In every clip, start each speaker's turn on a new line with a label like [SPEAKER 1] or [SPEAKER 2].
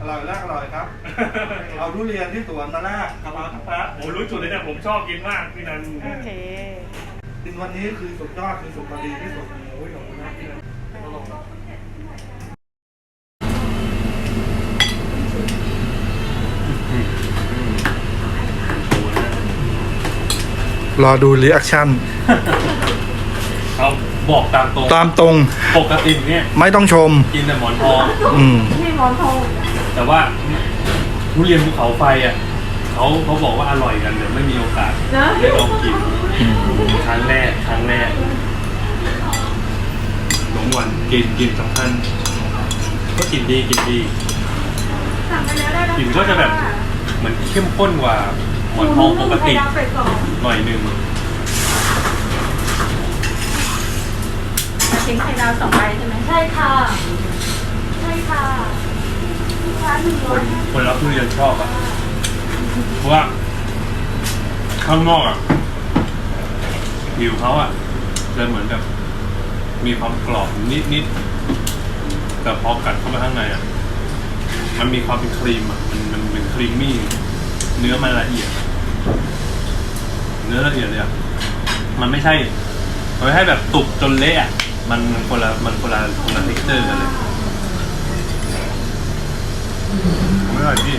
[SPEAKER 1] อร่อยแรกอร่อยครับ เอาทุเรียนที่สวนมาแรกกะเพราทั้งแป๊ะ
[SPEAKER 2] โอ้รู้จุดเลยเนี่ยผมชอบกินมากพี่นัน
[SPEAKER 3] โอเค
[SPEAKER 1] กินวันนี้คือสุดยอดคือสุดพอดีที่สุด
[SPEAKER 2] โอ้ยขอบคุณมากพี่นัน
[SPEAKER 1] รอดูรีแอคชั่น
[SPEAKER 2] เขาบอกตามตรง
[SPEAKER 1] ตามตรง
[SPEAKER 2] ปกติเนี่ย
[SPEAKER 1] ไม่ต้องชม
[SPEAKER 2] กินแต่หมอนทอง
[SPEAKER 1] อืม
[SPEAKER 3] นี่หมอนทอง
[SPEAKER 2] แต่ว่าทุเรียนภูเขาไฟอะเขาเขาบอกว่าอร่อยกันเดี๋ยวไม่มีโอกาส
[SPEAKER 3] นะ
[SPEAKER 2] ได้ลองกินครั้งแรกครั้งแรกหลงวันกินกินสำคัญก็กินดีกินดี
[SPEAKER 3] สั่งไปแล้วได้แล้ว
[SPEAKER 2] กลิ่นก็จะแบบเหมือนเข้มข้นกว่าหมอนทองปกติ
[SPEAKER 3] ไข่ดาวเป็ดสอง
[SPEAKER 2] หน่อยหนึ่ง
[SPEAKER 3] ทิ้งไข่ดาวสองใบใช่ไหมใช่ค่ะ ใช่ค่ะลูก คน
[SPEAKER 2] คนรับทุเรียนชอบอะเพราะว่าข้างนอกอะผิวเขาอะจะเหมือนแบบมีความกรอบนิดนิดๆแต่พอกัดเข้าไปข้างในอะมันมีความเป็นครีมอะมันมันเป็นครีมมี่เนื้อมันละเอียด เนื้อละเอียดเลยอะมันไม่ใช่มันไม่ใช่แบบตุกจนเละอะมันมันคนละมันคนละคนละเท็กเจอร์กันเลย ไม่อร่อยพี่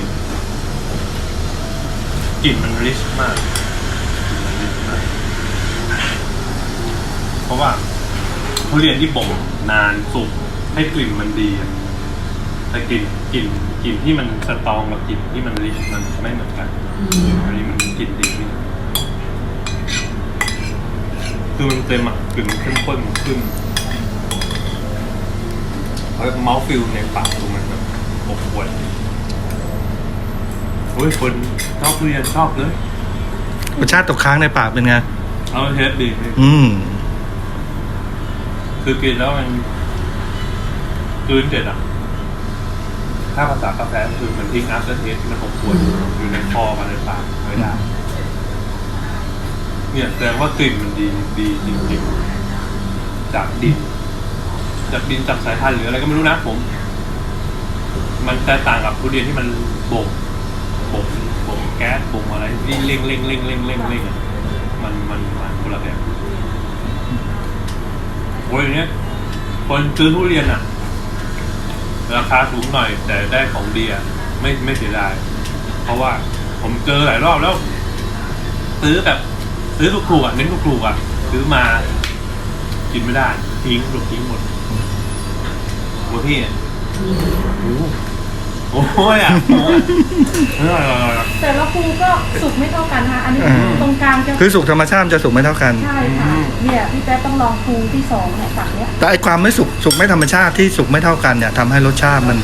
[SPEAKER 2] กลิ่นมันริชมากมันริชมาก เพราะว่าทุเรียนที่บ่มนานสุกให้กลิ่นมันดีอะแต่กลิ่นกลิ่นกลิ่นที่มันสตรองกับกลิ่นที่มันริชมันไม่เหมือนกัน อันนี้มันกลิ่นดีนี่คือมันเต็มอะกลิ่นมันเข้มข้นขึ้นเฮ้ยเมาส์ฟิลในปากตรงมัน อบอวลโอ้ยคนชอบทุเรียนชอบเลย
[SPEAKER 1] รสชาติตกค้างในปากเป็นไง
[SPEAKER 2] เอาเทสดี
[SPEAKER 1] อืม
[SPEAKER 2] คือกินแล้วมันกลืนเด็ดอะ ถ้าภาษากาแฟคือมันทิ้งอัพเดทเทสมันหกขวดอยู่ในคอมาในปากไม่ได้เนี่ยแสดงว่ากลิ่นมันดีดีจริงๆจากดินจากดินจากสายพันธุ์หรืออะไรก็ไม่รู้นะผม มันแตกต่างกับทุเรียนที่มันบ่มบ่มบ่มแก๊สบ่มอะไรที่เร่งเร่งเร่งเร่งเร่งเร่งอะมันมันมันคนละแบบโอ้ยเนี้ยคนซื้อทุเรียนอะ ราคาสูงหน่อย แต่ได้ของดีอะไม่ไม่เสียดายเพราะว่าผมเจอหลายรอบแล้ว ซื้อแบบ ซื้อถูกๆอะเน้นถูกๆอะซื้อมากินไม่ได้ทิ้งหลุดทิ้งหมดโอ้พี่เนี่ย โอ้โหโอ้ยอะโอ้ยเอออร่อยอร่อยอร่อย
[SPEAKER 3] แต่ละภูก็สุกไม่เท่ากันค่ะอันนี้
[SPEAKER 1] อืม
[SPEAKER 3] ตรงกลางจะ
[SPEAKER 1] คือสุกธรรมชาติมันจะสุกไม่เท่ากัน
[SPEAKER 3] ใช่ค่ะเนี่ยพี่แป๊บต้องลองภูที่สองเนี่ยฝั่งเนี้ย
[SPEAKER 1] แต่ไอความไม่สุกสุกไม่ธรรมชาติที่สุกไม่เท่ากันเนี่ยทำให้รสชาติมัน